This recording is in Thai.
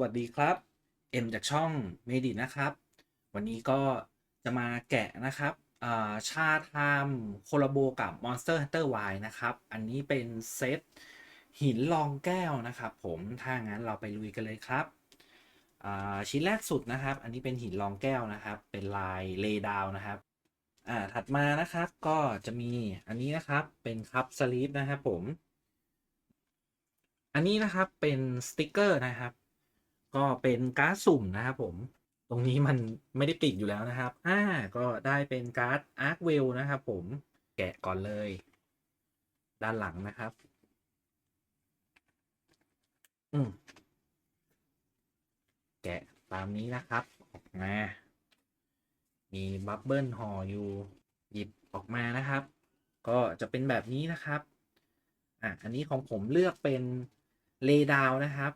วัสดีครับ เอ็มจากช่องเมดินะครับ วันนี้ก็จะมาแกะนะครับอ่าชาไทม์โคลาโบกับ Monster Hunter Y นะครับ อันนี้เป็นเซตหินรองแก้วนะครับ ผมถ้างั้นเราไปลุยกันเลยครับชิ้นแรกสุดนะครับ อันนี้เป็นหินรองแก้วนะครับ เป็นลายเลดาวนะครับอ่าถัดมานะครับก็จะมีอันนี้นะครับเป็นคัพสลีปนะครับผม อันนี้นะครับเป็นสติกเกอร์นะครับ ก็เป็นการ์ดสุ่มนะครับผม ตรงนี้มันไม่ได้ปิดอยู่แล้วนะครับ อ่า ก็ได้เป็นการ์ดอาร์คเวลนะครับผม แกะก่อนเลย ด้านหลังนะครับ อืมแกะตามนี้นะครับ ออกมา มีบับเบิลห่ออยู่ หยิบออกมานะครับ ก็จะเป็นแบบนี้นะครับ อะ อันนี้ของผมเลือกเป็นเลดาวนะครับ